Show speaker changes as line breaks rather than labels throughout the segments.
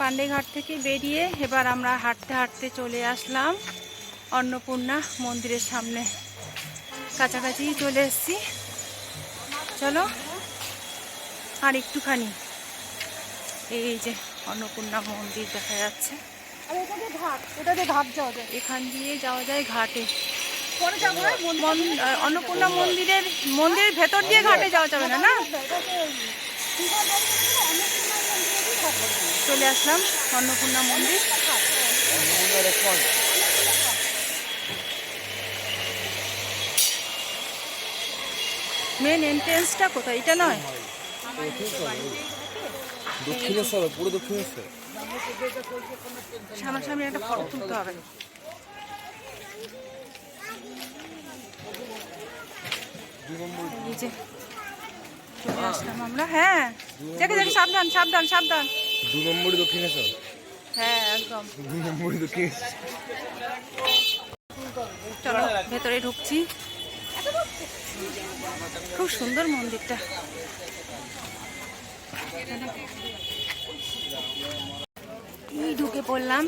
পান্ডেঘাট থেকে বেরিয়ে এবার আমরা হাঁটতে হাঁটতে চলে আসলাম অন্নপূর্ণা মন্দিরের সামনে। কাছাকাছি চলে এসেছি। চলো আর একটুখানি। এই যে অন্নপূর্ণা মন্দির দেখা যাচ্ছে। এখান দিয়ে যাওয়া যায় ঘাটে।
হ্যাঁ
অন্নপূর্ণা মন্দিরের মন্দিরের ভেতর দিয়ে ঘাটে যাওয়া যাবে না না? চলে আসলাম অন্নপূর্ণা মন্দির। মেন এন্ট্রেন্সটা কোথায়? এটা নয়?
দক্ষিণেশ্বর পুরো দক্ষিণেশ্বর।
সামনাসামনি একটা ফটো তুলতে হবে। চলে আসলাম আমরা। হ্যাঁ। দেখে দেখে সাবধান সাবধান সাবধান।
দু দক্ষিণেশ্বর
হ্যাঁ একদম।
দু দক্ষিণেশ্বর
চলো ভেতরে ঢুকছি। খুব সুন্দর মন্দিরটা। এই ঢুকে পড়লাম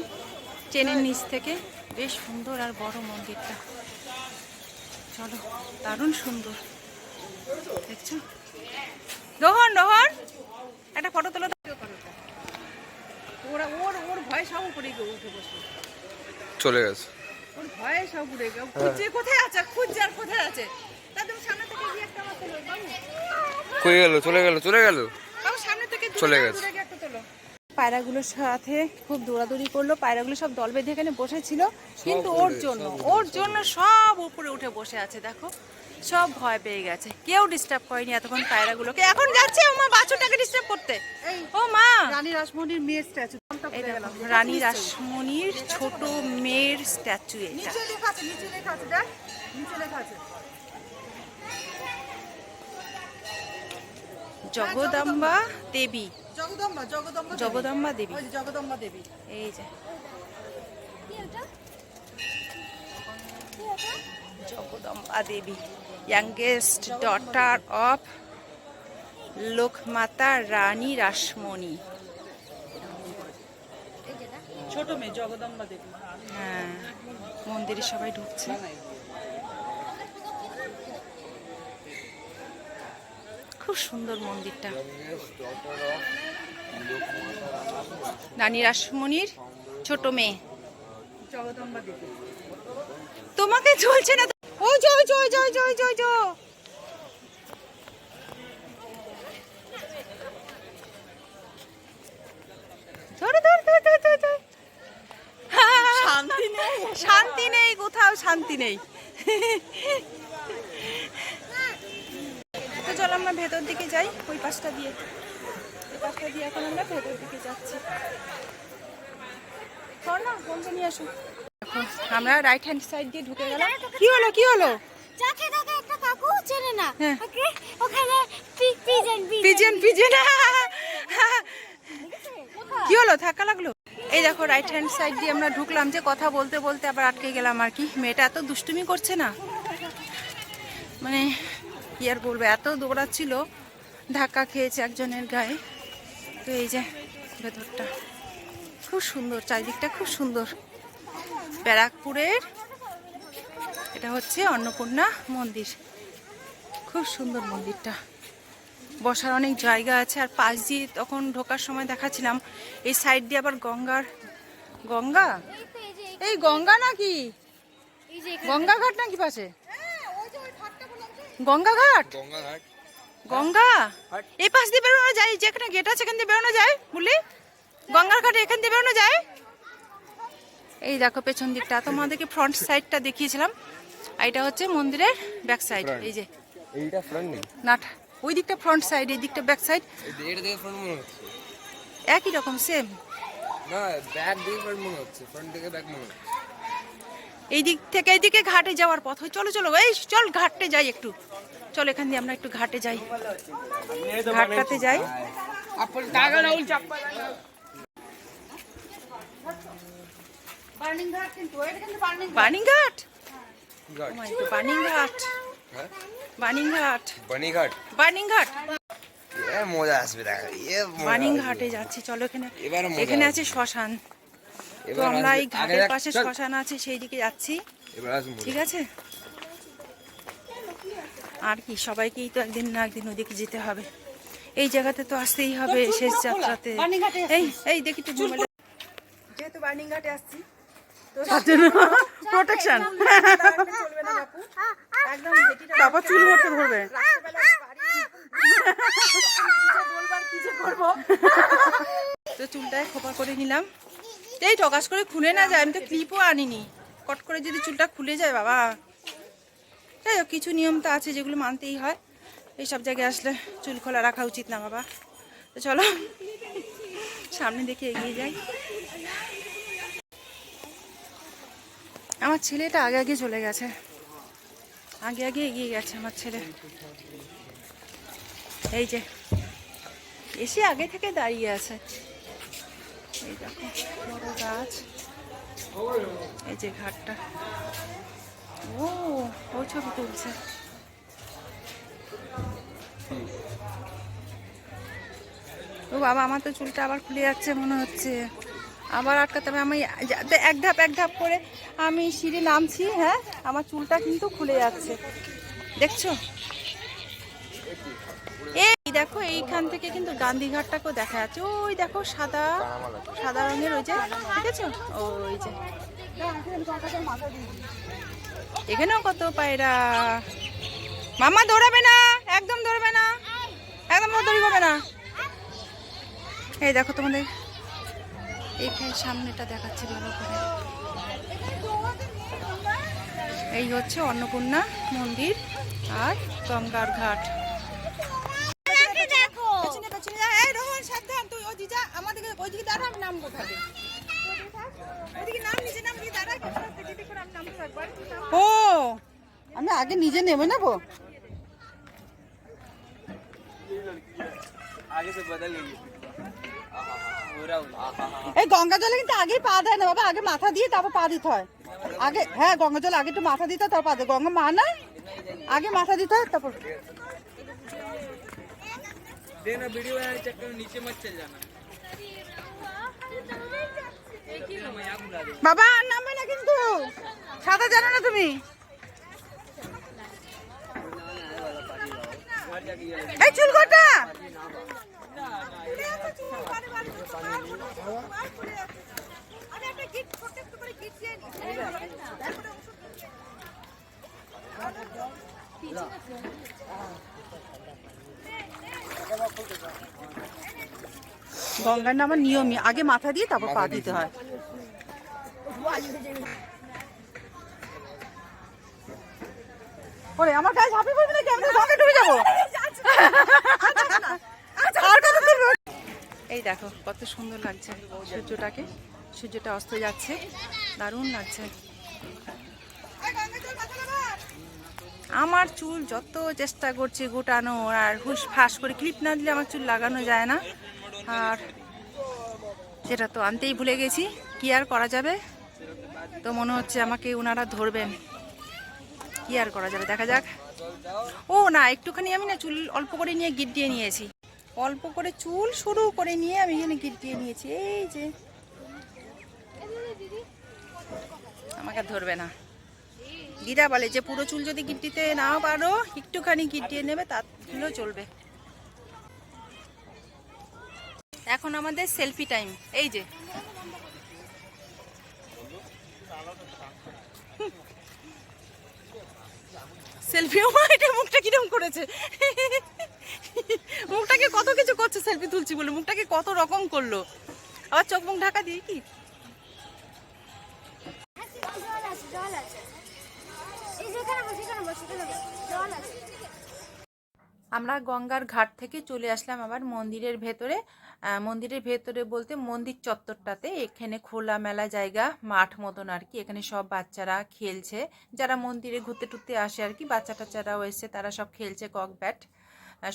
ট্রেনের নিচ থেকে। বেশ সুন্দর আর বড় মন্দিরটা। চলো দারুণ সুন্দর। দেখছ? রোহন রোহন! একটা ফটো তোলো। ওরা ওর ওর ভয় সব উপরে গিয়ে উঠে বসল
চলে গেছে।
ওর ভয়ে সব উড়ে গেল খুঁজছে কোথায় আছে? খুঁজছে আর কোথায় আছে? তা তুমি সামনে থেকে গিয়ে একটা আমার তোলো। বাবু।
কই গেল? চলে গেল চলে গেল?
বাবু সামনে থেকে
চলে গেছে।
পায়রাগুলোর সাথে খুব দৌড়াদৌড়ি করল। পায়রাগুলো সব দল বেঁধে এখানে বসেছিল। কিন্তু ওর জন্য ওর জন্য সব উপরে উঠে বসে আছে দেখো। সব ভয় পেয়ে গেছে। কেউ ডিস্টার্ব করেনি এতক্ষণ পায়রাগুলোকে। এখন যাচ্ছে ও মা বাছুরটাকে ডিস্টার্ব করতে। ও মা
রানী রাসমণির মেয়ে স্ট্যাচু
রানী রাসমণির ছোট মেয়ের স্ট্যাচু এটা। জগদম্বা দেবী।
জগদম্বা জগদম্বা
জগদম্বা দেবী।
জগদম্বা দেবী।
এই যে। Jagadamba Devi youngest daughter of Lokmata Rani Rasmoni
ছোট মেয়ে জগদম্বা দেবী।
হ্যাঁ মন্দিরে সবাই ঢুকছে। খুব সুন্দর মন্দিরটা। রানী রাসমণির ছোট মেয়ে।
জগদম্বা দেবী।
তোমাকে চলছে না। ওই যে ওই যে ওই যে ওই যে ওই যে ওই যে। ধরো ধর ধর ধর ধর ধর। শান্তি নেই শান্তি নেই কোথাও শান্তি নেই। তো চলো আমরা ভেতর দিকে যাই ওই পাশটা দিয়ে। ওই পাশটা দিয়ে এখন আমরা ভেতর দিকে যাচ্ছি। না নিয়ে আসো। আমরা রাইট হ্যান্ড সাইড দিয়ে ঢুকে গেলাম। কি হলো কি হলো?
যাকে তাকে একটা কাকু চেনে না। ওকে ওখানে পি- পিজন
পিজেন পিজেন কি হলো ধাক্কা লাগল? এই দেখো রাইট হ্যান্ড সাইড দিয়ে আমরা ঢুকলাম যে কথা বলতে বলতে আবার আটকে গেলাম আর কি। মেয়েটা এত দুষ্টুমি করছে না? মানে কি আর বলব, এত দৌড়াচ্ছিল, ধাক্কা খেয়েছে একজনের গায়ে। তো এই যে, ভেতরটা খুব সুন্দর, চারিদিকটা খুব সুন্দর। ব্যারাকপুরের, এটা হচ্ছে অন্নপূর্ণা মন্দির। খুব সুন্দর মন্দিরটা। বসার অনেক জায়গা আছে। আর পাশ দিয়ে তখন ঢোকার সময় দেখাচ্ছিলাম এই সাইড দিয়ে আবার গঙ্গার গঙ্গা? এই গঙ্গা নাকি? গঙ্গা ঘাট নাকি পাশে? গঙ্গা ঘাট?
গঙ্গাঘাট
গঙ্গা? এই পাশ দিয়ে বেরোনো যায়? যেখানে গেট আছে এখান দিয়ে বেরোনো যায়? বুঝলি গঙ্গার ঘাটে এখান দিয়ে বেরোনো যায়? এই দেখো পেছন দিকটা। তোমাদেরকে ফ্রন্ট সাইডটা দেখিয়েছিলাম। এটা হচ্ছে মন্দিরের ব্যাক সাইড এই যে।
এইটা ফ্রন্ট নেই।
নাট ওই দিকটা ফ্রন্ট সাইড এই দিকটা ব্যাক সাইড
এটা দেখে ফ্রন্ট মনে হচ্ছে।
একই রকম সেম
না ব্যাক দিকে ফ্রন্ট মনে হচ্ছে। ফ্রন্ট দিকে ব্যাক মনে হচ্ছে।
এই দিক থেকে এইদিকে ঘাটে যাওয়ার পথ। হয় চলো চলো এই চল ঘাটে যাই একটু। চল এখান দিয়ে আমরা একটু ঘাটে যাই। ঘাটটাতে যাই।
বার্নিং ঘাট কিন্তু এটা কিন্তু বার্নিং
বার্নিং ঘাট?
ঘাট।
বার্নিং ঘাট।
হ্যাঁ? বানিঘাট।
বার্নিং
এ মজা আসবে দেখা এ
যাচ্ছি চলো এখানে। এখানে আছে শ্মশান। তো আমরা এই ঘাটের পাশে শ্মশান আছে সেই দিকে যাচ্ছি। ঠিক আছে? আর কি সবাইকেই তো একদিন না একদিন ওদিকে যেতে হবে। এই জায়গাতে তো আসতেই হবে শেষ যাত্রাতে। এই এই দেখি তো যেহেতু বার্নিং ঘাটে আসছি তার জন্য প্রোটেকশন।
তারপর চুল ধরবে।
করব। তো চুলটায় খোপা করে নিলাম। এই টকাস করে খুলে না যায়। আমি তো ক্লিপও আনিনি। কট করে যদি চুলটা খুলে যায় বাবা। হোক কিছু নিয়ম তো আছে যেগুলো মানতেই হয়। এই সব জায়গায় আসলে চুল খোলা রাখা উচিত না বাবা। তো চলো সামনে দেখে এগিয়ে যাই। আমার ছেলেটা আগে আগে চলে গেছে। আগে আগে এগিয়ে গেছে আমার ছেলে। এই যে, এসে আগে থেকে দাঁড়িয়ে আছে। এই দেখো, বড় গাছ। এই যে ঘাটটা। ও ও ছবি তুলছে। ও বাবা, আমার তো চুলটা আবার খুলে যাচ্ছে মনে হচ্ছে। আবার আটকাতে হবে, আমি এক ধাপ এক ধাপ করে আমি সিঁড়ি নামছি হ্যাঁ আমার চুলটা কিন্তু খুলে যাচ্ছে। দেখছ? এই দেখো, এইখান থেকে কিন্তু গান্ধীঘাটটাকেও দেখা যাচ্ছে। ওই দেখো, সাদা সাদা রঙের ওই যে, দেখেছ? ওই যে। এখানেও কত পায়রা। মামা দৌড়াবে না, একদম দৌড়াবে না, একদম দৌড়ি হবে না। এই দেখো তোমাদের এইখানে সামনেটা দেখাচ্ছে ভালো করে এই হচ্ছে অন্নপূর্ণা মন্দির আর গঙ্গার ঘাট
দেখো
পেছনে পেছনে যা এই রোহন সাবধান তুই ওদিকে যা আমাদেরকে ওইদিকে দাঁড়া আমি নামবো তাহলে ওইদিকে নাম নিচে নাম দিয়ে দাঁড়া যেতে করে আমি নামবো একবার
ও আমি আগে নিজে নেমে নেবো
आगे से बदल गई पूरा
এই গঙ্গা জলে কিন্তু আগেই পা দেয় না বাবা আগে মাথা দিয়ে তারপর পা দিতে হয় আগে হ্যাঁ গঙ্গা জল আগে একটু মাথা দিতে হয় তারপর পা দেয় গঙ্গা মা না আগে মাথা দিতে হয় তারপর
देना वीडियो बनाने के चक्कर में नीचे मत चल जाना
বাবা আর নামবে না কিন্তু সাদা জানো না তুমি এই গঙ্গার নামার নিয়মই। আগে মাথা দিয়ে তারপর পা দিতে হয়। ওরে আমার গায়ে ঝাঁপিয়ে পড়বে নাকি? আমি তো গঙ্গায় ডুবে যাব আর কত দূর রয়েছে?
এই দেখো, কত সুন্দর লাগছে সূর্যটাকে। সূর্যটা অস্ত যাচ্ছে। দারুণ লাগছে। আমার চুল যত চেষ্টা করছে গোটানো আর হুস ফাঁস করে ক্লিপ না দিলে আমার চুল লাগানো যায় না। আর সেটা তো আনতেই ভুলে গেছি, কি আর করা যাবে? তো মনে হচ্ছে আমাকে ওনারা ধরবেন। কি আর করা যাবে? দেখা যাক। ও না, একটুখানি আমি না চুল অল্প করে নিয়ে গিট দিয়ে নিয়েছি। অল্প করে চুল শুরু করে নিয়ে আমি এখানে গিট দিয়ে নিয়েছি, এই যে। আমাকে ধরবে না। দিদা বলে যে, পুরো চুল যদি গিট দিতে নাও পারো, একটুখানি গিট দিয়ে নেবে তাহলেও চলবে। এখন আমাদের সেলফি টাইম, এই যে। সেলফি এটা মুখটা কিরম করেছে? মুখটাকে কত কিছু করছে সেলফি তুলছি বলে, মুখটাকে কত রকম করল। আবার চোখ মুখ ঢাকা দিয়ে কি? আমরা গঙ্গার ঘাট থেকে চলে আসলাম আবার মন্দিরের ভেতরে। মন্দিরের ভেতরে বলতে মন্দির চত্বরটাতে, এখানে খোলা মেলা জায়গা, মাঠ মতন আর কি। এখানে সব বাচ্চারা খেলছে। যারা মন্দিরে ঘুরতে টুরতে আসে আর কি বাচ্চা টাচ্চারাও এসছে তারা সব খেলছে কক ব্যাট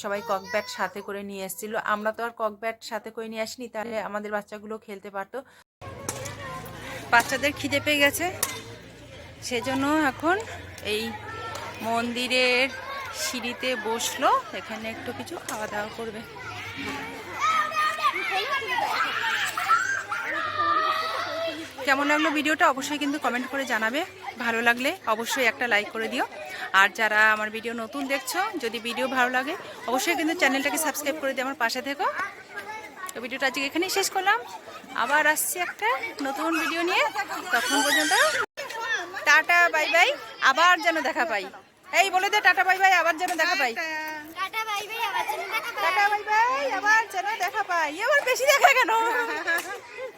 সবাই কক ব্যাট সাথে করে নিয়ে এসেছিল। আমরা তো আর ককব্যাট সাথে করে নিয়ে আসিনি, তাহলে আমাদের বাচ্চাগুলো খেলতে পারতো। বাচ্চাদের খিদে পেয়ে গেছে। সেজন্য এখন এই মন্দিরের সিঁড়িতে বসল। এখানে একটু কিছু খাওয়া দাওয়া করবে। কেমন লাগল ভিডিওটা অবশ্যই কিন্তু কমেন্ট করে জানাবে। ভালো লাগলে অবশ্যই একটা লাইক করে দিও। আর যারা আমার ভিডিও নতুন দেখছ যদি ভিডিও ভালো লাগে অবশ্যই কিন্তু চ্যানেলটাকে সাবস্ক্রাইব করে দিয়ে আমার পাশে থেকো। তো ভিডিওটা আজকে এখানেই শেষ করলাম। আবার আসছি একটা নতুন ভিডিও নিয়ে। তখন পর্যন্ত টাটা বাই বাই আবার যেন দেখা পাই। এই বলে দে টাটা বাই বাই আবার যেন দেখা পাই।
টাটা বাই বাই আবার চলে দেখা
টাটা বাই বাই আবার যেন দেখা পাই। এবার বেশি দেখা কেন?